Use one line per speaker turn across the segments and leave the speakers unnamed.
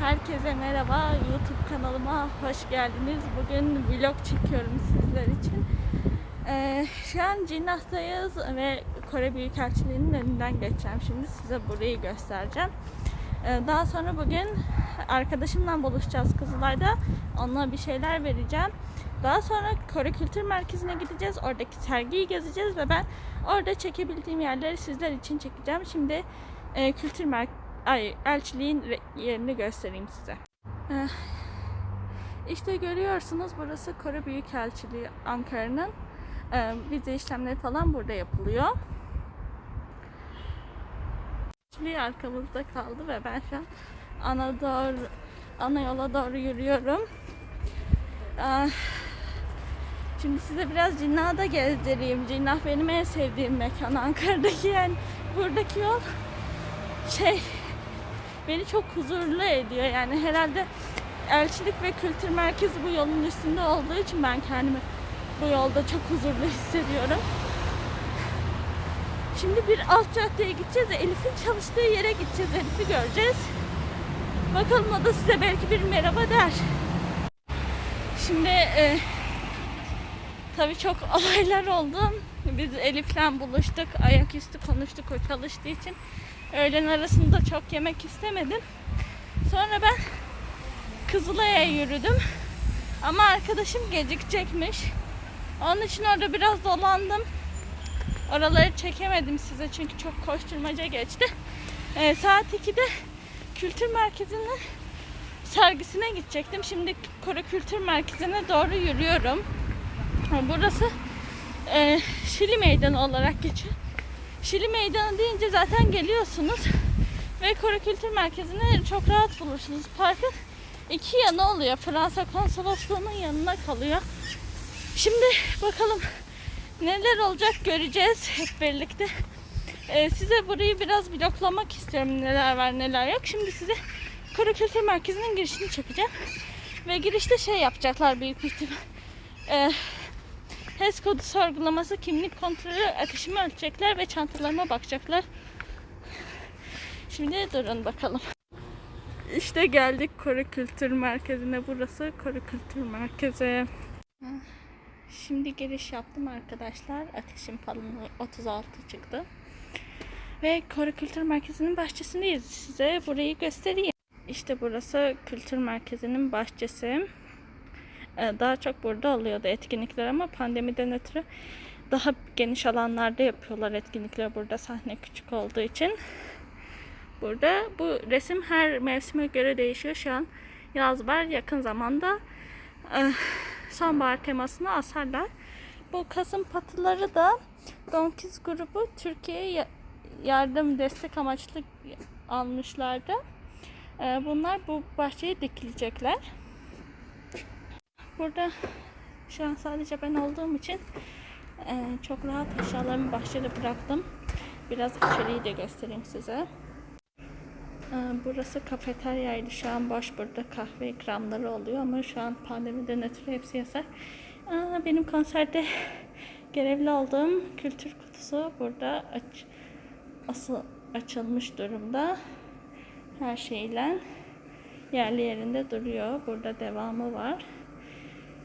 Herkese merhaba. YouTube kanalıma hoş geldiniz. Bugün vlog çekiyorum sizler için. Ee, şu an Cinnah'tayız ve Kore Büyükelçiliği'nin önünden geçeceğim. Şimdi size burayı göstereceğim. Ee, daha sonra bugün arkadaşımla buluşacağız Kızılay'da. Onunla bir şeyler vereceğim. Daha sonra Kore Kültür Merkezi'ne gideceğiz. Oradaki sergiyi gezeceğiz ve ben orada çekebildiğim yerleri sizler için çekeceğim. Şimdi e, Kültür Merkezi ay elçiliğin yerini göstereyim size. Eh, İşte görüyorsunuz burası Kore Büyükelçiliği Ankara'nın. Eh, Vize işlemleri falan burada yapılıyor. Elçiliği arkamızda kaldı ve ben şu an ana doğru ana yola doğru yürüyorum. Ah, Şimdi size biraz Cinnah'ı da gezdireyim. Cinnah benim en sevdiğim mekan Ankara'daki yani buradaki yol şey beni çok huzurlu ediyor. Yani herhalde elçilik ve kültür merkezi bu yolun üstünde olduğu için ben kendimi bu yolda çok huzurlu hissediyorum. Şimdi bir alt caddeye gideceğiz. Elif'in çalıştığı yere gideceğiz. Elif'i göreceğiz. Bakalım o da size belki bir merhaba der. Şimdi e, tabii çok olaylar oldu. Biz Elif'le buluştuk. Ayaküstü konuştuk o çalıştığı için. Öğlen arasında çok yemek istemedim. Sonra ben Kızılay'a yürüdüm. Ama arkadaşım gecikecekmiş. Onun için orada biraz dolandım. Oraları çekemedim size çünkü çok koşturmaca geçti. Ee, saat 2'de kültür merkezinin sergisine gidecektim. Şimdi Kore Kültür Merkezi'ne doğru yürüyorum. Burası e, Şili Meydanı olarak geçiyor. Şili Meydanı deyince zaten geliyorsunuz. Ve Kore Kültür Merkezi'ni çok rahat bulursunuz. Parkın iki yanı oluyor. Fransa konsolosluğunun yanına kalıyor. Şimdi bakalım neler olacak göreceğiz hep birlikte. Ee, size burayı biraz bloklamak istiyorum neler var neler yok. Şimdi size Kore Kültür Merkezi'nin girişini çekeceğim. Ve girişte şey yapacaklar büyük ihtimal. Ee, HES kodu sorgulaması, kimlik kontrolü, ateşimi ölçecekler ve çantalarıma bakacaklar. Şimdi durun bakalım. İşte geldik Kore Kültür Merkezi'ne. Burası Kore Kültür Merkezi. Şimdi giriş yaptım arkadaşlar. Ateşim falan 36 çıktı. Ve Kore Kültür Merkezi'nin bahçesindeyiz. Size burayı göstereyim. İşte burası Kültür Merkezi'nin bahçesi. Ee, Daha çok burada oluyordu etkinlikler ama pandemiden ötürü daha geniş alanlarda yapıyorlar etkinlikler burada sahne küçük olduğu için. Burada bu resim her mevsime göre değişiyor. Şu an yaz var. Yakın zamanda eh, sonbahar temasını asarlar. Bu Kasım patıları da Donkiz grubu Türkiye'ye ya- yardım destek amaçlı almışlardı. Eh, Bunlar bu bahçeye dikilecekler. Burada şu an sadece ben olduğum için e, çok rahat eşyalarımı bahçede bıraktım. Biraz içeriği de göstereyim size. E, burası kafeteryaydı. Şu an boş burada kahve ikramları oluyor ama şu an pandemiden ötürü hepsi yasak. E, benim konserde görevli olduğum kültür kutusu burada aç, asıl açılmış durumda. Her şeyle yerli yerinde duruyor. Burada devamı var.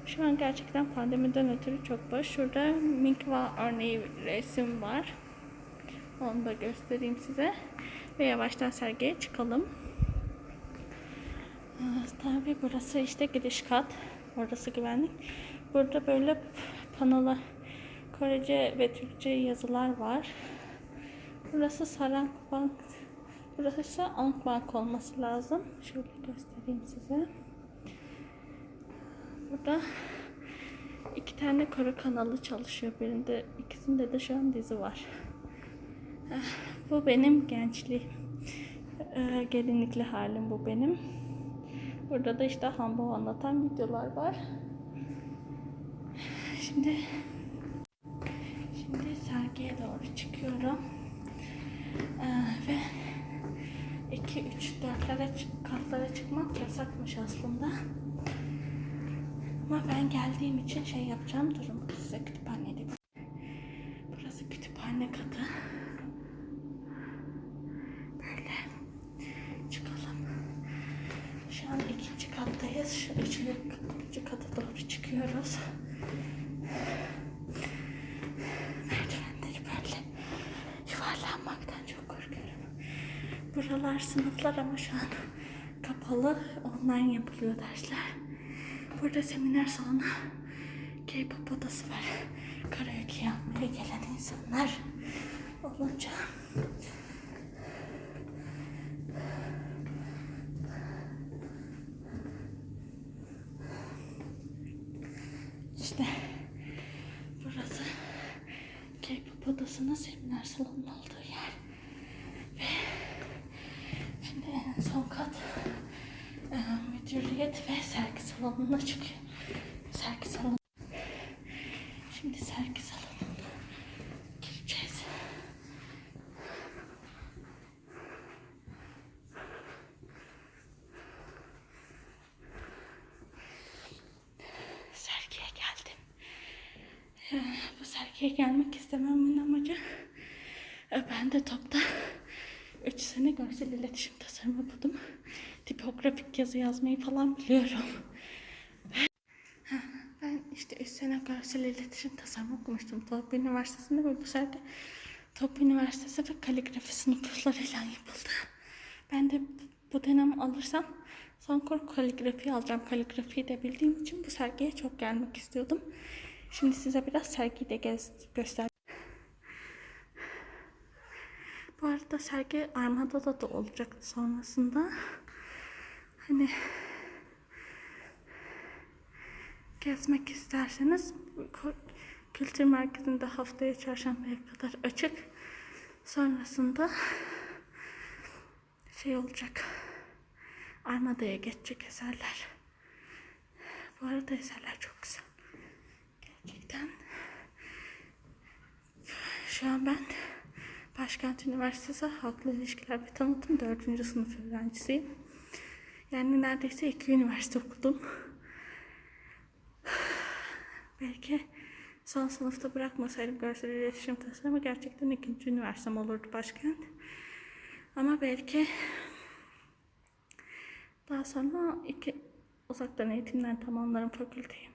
Şu an gerçekten pandemiden ötürü çok boş. Şurada Minkwa örneği resim var. Onu da göstereyim size. Ve yavaştan sergiye çıkalım. Tabii burası işte giriş kat. Orası güvenlik. Burada böyle panolar Korece ve Türkçe yazılar var. Burası Sarang Bank. Burası ise Ank Bank olması lazım. Şöyle göstereyim size. Burada iki tane Kore kanalı çalışıyor. Birinde ikisinde de şu an dizi var. Eh, Bu benim gençliğim. Ee, gelinlikli halim bu benim. Burada da işte Hanbo anlatan videolar var. Şimdi şimdi sergiye doğru çıkıyorum. Ee, ve 2 3 4'lere katlara çıkmak yasakmış aslında. Ama ben geldiğim için şey yapacağım. Durun size kütüphanede. Burası kütüphane katı. Böyle çıkalım. kattayız. Şu üçüncü kata doğru çıkıyoruz. Merdivenleri böyle yuvarlanmaktan çok korkuyorum. Buralar sınıflar ama şu an kapalı. Online yapılıyor dersler. Burada seminer salonu K-pop odası var. Karaoke yapmaya gelen insanlar olunca işte burası K-pop odasının seminer salonu olduğu yer. Ve şimdi en son kat e, müdüriyet ve sergi salonuna çıkıyor. Sergi salonu. Şimdi sergi salonuna gireceğiz. Sergiye geldim. Ee, Bu sergiye gelmek istememin amacı e, ben de topta 3 sene görsel iletişim tasarımı okudum. Tipografik yazı yazmayı falan biliyorum. Ben işte 3 sene görsel iletişim tasarımı okumuştum Top Üniversitesi'nde ve bu sergi Top Üniversitesi ve kaligrafi sınıflarıyla yapıldı. Ben de bu dönem alırsam son konu kaligrafi alacağım. Kaligrafiyi de bildiğim için bu sergiye çok gelmek istiyordum. Şimdi size biraz sergiyi de gez, göster. Bu arada sergi Armada'da da olacaktı sonrasında. Hani gezmek isterseniz kültür merkezinde haftaya çarşambaya kadar açık. Sonrasında şey olacak. Armada'ya geçecek eserler. Bu arada eserler çok güzel. Gerçekten. Şu an ben Başkent Üniversitesi Halkla İlişkiler ve Tanıtım 4. sınıf öğrencisiyim. Yani neredeyse iki üniversite okudum. Belki son sınıfta bırakmasaydım görsel iletişim tasarımı gerçekten ikinci üniversitem olurdu başkent. Ama belki daha sonra iki uzaktan eğitimden tamamlarım fakülteyi.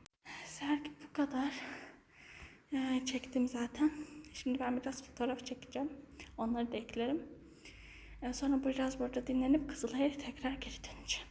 Sergi bu kadar. Ee, çektim zaten. Şimdi ben biraz fotoğraf çekeceğim. Onları da eklerim. Ee, sonra biraz burada dinlenip Kızılay'a tekrar geri döneceğim.